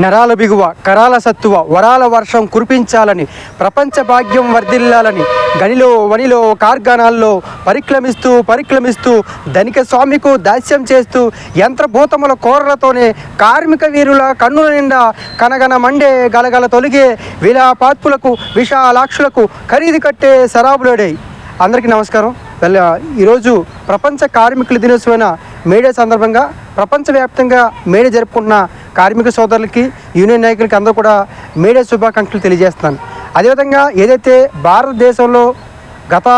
నరాల బిగువ కరాల సత్తువ వరాల వర్షం కురిపించాలని ప్రపంచ భాగ్యం వర్ధిల్లాలని గనిలో వనిలో కార్గానాల్లో పరిక్రమిస్తూ పరిక్రమిస్తూ ధనిక స్వామికు దాస్యం చేస్తూ యంత్రభూతముల కోరలతోనే కార్మిక వీరుల కన్నుల నిండా కనగన మండే గలగల తొలిగే విలాపాత్పులకు విశాలాక్షులకు ఖరీదు కట్టే సరాబులోడే. అందరికీ నమస్కారం. వెళ్ళ ఈరోజు ప్రపంచ కార్మికుల దినోత్సవమైన మేడే సందర్భంగా ప్రపంచవ్యాప్తంగా మేడే జరుపుకుంటున్న కార్మిక సోదరులకి యూనియన్ నాయకులకి అందరూ కూడా మేడే శుభాకాంక్షలు తెలియజేస్తున్నాను. అదేవిధంగా ఏదైతే భారతదేశంలో గత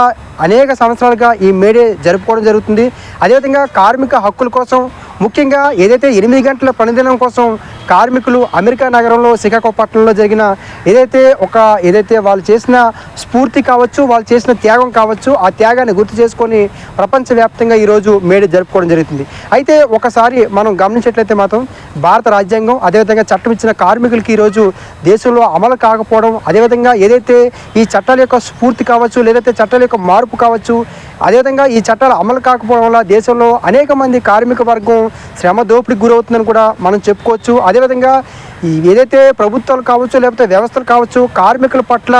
అనేక సంవత్సరాలుగా ఈ మేడే జరుపుకోవడం జరుగుతుంది అదేవిధంగా కార్మిక హక్కుల కోసం ముఖ్యంగా ఏదైతే ఎనిమిది గంటల పనిదినం కోసం కార్మికులు అమెరికా నగరంలో శ్రీకాకుళపట్నంలో జరిగిన ఏదైతే ఒక ఏదైతే వాళ్ళు చేసిన స్ఫూర్తి కావచ్చు వాళ్ళు చేసిన త్యాగం కావచ్చు ఆ త్యాగాన్ని గుర్తు చేసుకొని ప్రపంచవ్యాప్తంగా ఈరోజు మేడే జరుపుకోవడం జరుగుతుంది. అయితే ఒకసారి మనం గమనించినట్లయితే మాత్రం భారత రాజ్యాంగం అదేవిధంగా చట్టం ఇచ్చిన కార్మికులకి ఈరోజు దేశంలో అమలు కాకపోవడం అదేవిధంగా ఏదైతే ఈ చట్టాల యొక్క స్ఫూర్తి కావచ్చు లేదైతే చట్టాల యొక్క మార్పు కావచ్చు అదేవిధంగా ఈ చట్టాలు అమలు కాకపోవడం వల్ల దేశంలో అనేక మంది కార్మిక వర్గం శ్రమ దోపిడీకి గురవుతుందని కూడా మనం చెప్పుకోవచ్చు. అదేవిధంగా ఈ ఏదైతే ప్రభుత్వాలు కావచ్చు లేకపోతే వ్యవస్థలు కావచ్చు కార్మికుల పట్ల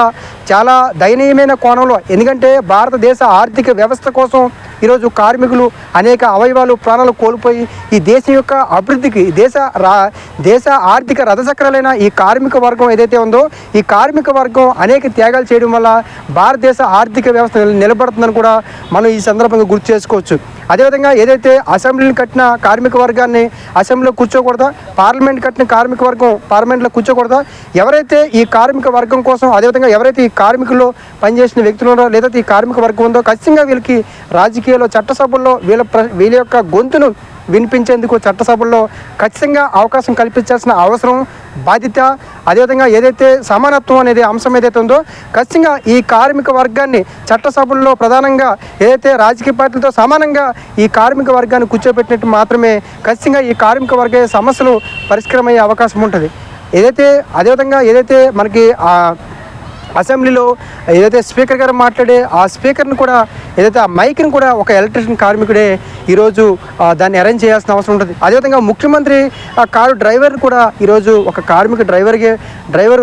చాలా దయనీయమైన కోణంలో ఎందుకంటే భారతదేశ ఆర్థిక వ్యవస్థ కోసం ఈరోజు కార్మికులు అనేక అవయవాలు ప్రాణాలు కోల్పోయి ఈ దేశం యొక్క అభివృద్ధికి దేశ రా దేశ ఆర్థిక రథచక్రాలైన ఈ కార్మిక వర్గం ఏదైతే ఉందో ఈ కార్మిక వర్గం అనేక త్యాగాలు చేయడం వల్ల భారతదేశ ఆర్థిక వ్యవస్థ నిలబడుతుందని కూడా మనం ఈ సందర్భంగా గుర్తు చేసుకోవచ్చు. అదేవిధంగా ఏదైతే అసెంబ్లీని కట్టిన కార్మిక వర్గాన్ని అసెంబ్లీలో కూర్చోకూడదా పార్లమెంట్ కట్టిన కార్మిక వర్గం పార్లమెంట్లో కూర్చోకూడదా? ఎవరైతే ఈ కార్మిక వర్గం కోసం అదేవిధంగా ఎవరైతే ఈ కార్మికుల్లో పనిచేసిన వ్యక్తులు ఉన్నారో లేదైతే ఈ కార్మిక వర్గం ఉందో ఖచ్చితంగా వీళ్ళకి రాజకీయాల్లో చట్టసభల్లో వీళ్ళ ప్ర వీళ్ళ యొక్క గొంతును వినిపించేందుకు చట్టసభల్లో ఖచ్చితంగా అవకాశం కల్పించాల్సిన అవసరం బాధ్యత అదేవిధంగా ఏదైతే సమానత్వం అనేది అంశం ఏదైతే ఉందో ఖచ్చితంగా ఈ కార్మిక వర్గాన్ని చట్టసభల్లో ప్రధానంగా ఏదైతే రాజకీయ పార్టీలతో సమానంగా ఈ కార్మిక వర్గాన్ని కూర్చోబెట్టినట్టు మాత్రమే ఖచ్చితంగా ఈ కార్మిక వర్గ సమస్యలు పరిష్కారమయ్యే అవకాశం ఉంటుంది. ఏదైతే అదేవిధంగా ఏదైతే మనకి అసెంబ్లీలో ఏదైతే స్పీకర్ గారు మాట్లాడే ఆ స్పీకర్ని కూడా ఏదైతే ఆ మైక్ని కూడా ఒక ఎలక్ట్రిషియన్ కార్మికుడే ఈరోజు దాన్ని అరేంజ్ చేయాల్సిన అవసరం ఉంటుంది. అదేవిధంగా ముఖ్యమంత్రి ఆ కారు డ్రైవర్ కూడా ఈరోజు ఒక కార్మిక డ్రైవర్కి డ్రైవర్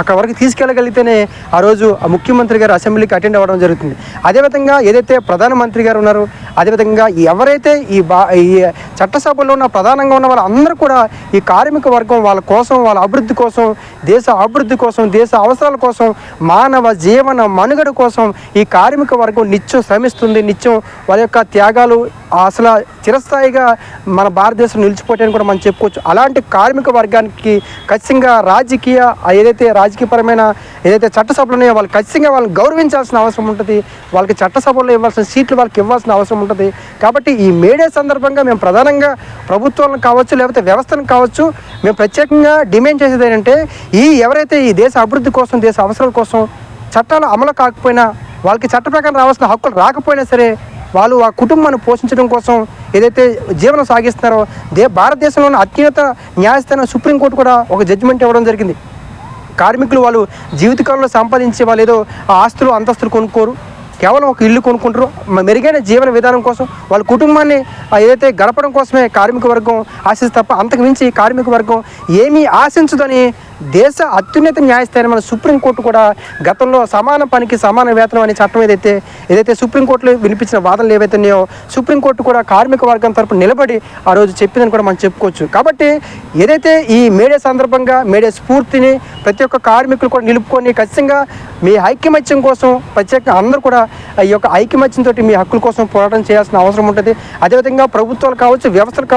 అక్కడ వరకు తీసుకెళ్ళగలిగితేనే ఆ రోజు ఆ ముఖ్యమంత్రి గారు అసెంబ్లీకి అటెండ్ అవ్వడం జరుగుతుంది. అదేవిధంగా ఏదైతే ప్రధానమంత్రి గారు ఉన్నారో అదేవిధంగా ఎవరైతే ఈ బా ఈ చట్టసభలో ఉన్న ప్రధానంగా ఉన్న వాళ్ళందరూ కూడా ఈ కార్మిక వర్గం వాళ్ళ కోసం వాళ్ళ అభివృద్ధి కోసం దేశ అభివృద్ధి కోసం దేశ అవసరాల కోసం మానవ జీవన మనుగడ కోసం ఈ కార్మిక వర్గం నిత్యం శ్రమిస్తుంది నిత్యం వారి యొక్క త్యాగాలు అసలు చిరస్థాయిగా మన భారతదేశం నిలిచిపోతాయని కూడా మనం చెప్పుకోవచ్చు. అలాంటి కార్మిక వర్గానికి ఖచ్చితంగా రాజకీయ ఏదైతే రాజకీయపరమైన ఏదైతే చట్టసభలు ఉన్నాయో వాళ్ళు ఖచ్చితంగా వాళ్ళని గౌరవించాల్సిన అవసరం ఉంటుంది. వాళ్ళకి చట్టసభలో ఇవ్వాల్సిన సీట్లు వాళ్ళకి ఇవ్వాల్సిన అవసరం ఉంటుంది. కాబట్టి ఈ మేడే సందర్భంగా మేము ప్రధానంగా ప్రభుత్వాలను కావచ్చు లేకపోతే వ్యవస్థను కావచ్చు మేము ప్రత్యేకంగా డిమాండ్ చేసేది ఏంటంటే ఈ ఎవరైతే ఈ దేశ అభివృద్ధి కోసం దేశ అవసరాల కోసం చట్టాలు అమలు కాకపోయినా వాళ్ళకి చట్ట ప్రకారం రావాల్సిన హక్కులు రాకపోయినా సరే వాళ్ళు ఆ కుటుంబాన్ని పోషించడం కోసం ఏదైతే జీవనం సాగిస్తున్నారో దే భారతదేశంలోని అత్యున్నత న్యాయస్థానం సుప్రీంకోర్టు కూడా ఒక జడ్జిమెంట్ ఇవ్వడం జరిగింది. కార్మికులు వాళ్ళు జీవితకాలంలో సంపాదించే వాళ్ళు ఏదో ఆ ఆస్తులు అంతస్తులు కొనుక్కోరు. కేవలం ఒక ఇల్లు కొనుక్కుంటారు. మెరుగైన జీవన విధానం కోసం వాళ్ళ కుటుంబాన్ని ఏదైతే గడపడం కోసమే కార్మిక వర్గం ఆశిస్తుంది తప్ప అంతకు మించి కార్మిక వర్గం ఏమీ ఆశించదని దేశ అత్యున్నత న్యాయస్థానమైన సుప్రీంకోర్టు కూడా గతంలో సమాన పనికి సమాన వేతనం అనే చట్టం ఏదైతే ఏదైతే సుప్రీంకోర్టులో వినిపించిన వాదనలు ఏవైతే ఉన్నాయో సుప్రీంకోర్టు కూడా కార్మిక వర్గం తరపున నిలబడి ఆ రోజు చెప్పిందని కూడా మనం చెప్పుకోవచ్చు. కాబట్టి ఏదైతే ఈ మేడే సందర్భంగా మేడే స్ఫూర్తిని ప్రతి ఒక్క కార్మికులు కూడా నిలుపుకొని ఖచ్చితంగా మీ ఐక్యమత్యం కోసం ప్రత్యేకంగా అందరూ కూడా ఈ యొక్క ఐక్యమత్యంతో మీ హక్కుల కోసం పోరాటం చేయాల్సిన అవసరం ఉంటుంది. అదేవిధంగా ప్రభుత్వాలు కావచ్చు వ్యవస్థలు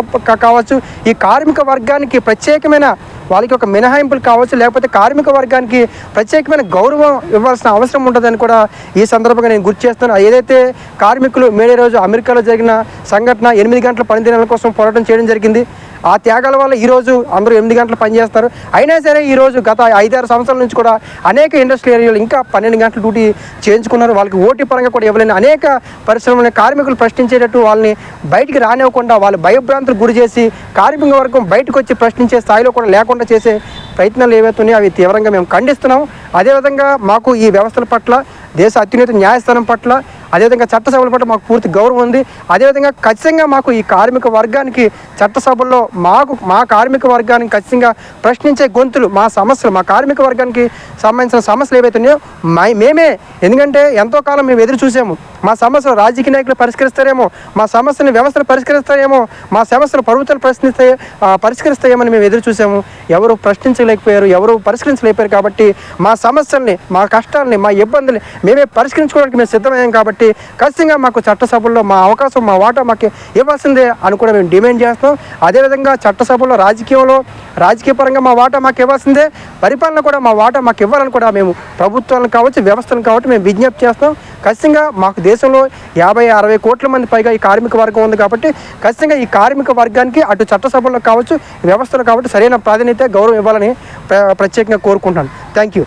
కావచ్చు ఈ కార్మిక వర్గానికి ప్రత్యేకమైన వాళ్ళకి ఒక మినహాయింపులు కావచ్చు లేకపోతే కార్మిక వర్గానికి ప్రత్యేకమైన గౌరవం ఇవ్వాల్సిన అవసరం ఉంటుందని కూడా ఈ సందర్భంగా నేను గుర్తు చేస్తాను ఏదైతే కార్మికులు మేడే రోజు అమెరికాలో జరిగిన సంఘటన ఎనిమిది గంటల పనిదినాల కోసం పోరాటం చేయడం జరిగింది. ఆ త్యాగాల వల్ల ఈరోజు అందరూ ఎనిమిది గంటలు పనిచేస్తారు అయినా సరే ఈరోజు గత ఐదారు సంవత్సరాల నుంచి కూడా అనేక ఇండస్ట్రీ ఏరియాలు ఇంకా పన్నెండు గంటలు డ్యూటీ చేయించుకున్నారు. వాళ్ళకి ఓటీ పరంగా కూడా ఇవ్వలేని అనేక పరిశ్రమలని కార్మికులు ప్రశ్నించేటట్టు వాళ్ళని బయటికి రానివ్వకుండా వాళ్ళు భయభ్రాంతులు గురి చేసి కార్మిక వర్గం బయటకు వచ్చి ప్రశ్నించే స్థాయిలో కూడా లేకుండా చేసే ప్రయత్నాలు ఏవైతున్నాయో అవి తీవ్రంగా మేము ఖండిస్తున్నాం అదేవిధంగా మాకు ఈ వ్యవస్థల పట్ల దేశ అత్యున్నత న్యాయస్థానం పట్ల అదేవిధంగా చట్టసభల పట్ల మాకు పూర్తి గౌరవం ఉంది. అదేవిధంగా ఖచ్చితంగా మాకు ఈ కార్మిక వర్గానికి చట్టసభల్లో మాకు మా కార్మిక వర్గానికి ఖచ్చితంగా ప్రశ్నించే గొంతులు మా సమస్యలు మా కార్మిక వర్గానికి సంబంధించిన సమస్యలు ఏవైతున్నాయో మా మేమే. ఎందుకంటే ఎంతో కాలం మేము ఎదురు చూసాము. మా సమస్యలు రాజకీయ నాయకులు పరిష్కరిస్తారేమో మా సమస్యను వ్యవస్థలు పరిష్కరిస్తాయేమో మా సమస్యలు ప్రభుత్వాలు ప్రశ్నిస్తాయి పరిష్కరిస్తాయేమని మేము ఎదురు చూసాము. ఎవరు ప్రశ్నించలేకపోయారు ఎవరు పరిష్కరించలేకపోయారు కాబట్టి మా సమస్యల్ని మా కష్టాలని మా ఇబ్బందుల్ని మేమే పరిష్కరించుకోవడానికి మేము సిద్ధమయ్యాం కాబట్టి ఖచ్చితంగా మాకు చట్టసభల్లో మా అవకాశం మా వాటా మాకు ఇవ్వాల్సిందే అని కూడా మేము డిమాండ్ చేస్తాం అదేవిధంగా చట్టసభల్లో రాజకీయంలో రాజకీయ పరంగా మా వాటా మాకు ఇవ్వాల్సిందే. పరిపాలన కూడా మా వాటా మాకు ఇవ్వాలని కూడా మేము ప్రభుత్వాలను కావచ్చు వ్యవస్థలను కావచ్చు మేము విజ్ఞప్తి చేస్తాం ఖచ్చితంగా మాకు దేశంలో యాభై అరవై కోట్ల మంది పైగా ఈ కార్మిక వర్గం ఉంది కాబట్టి ఖచ్చితంగా ఈ కార్మిక వర్గానికి అటు చట్టసభల్లో కావచ్చు వ్యవస్థలు కాబట్టి సరైన ప్రాధాన్యత గౌరవం ఇవ్వాలని ప్ర- ప్రత్యేకంగా కోరుకుంటాను థ్యాంక్ యూ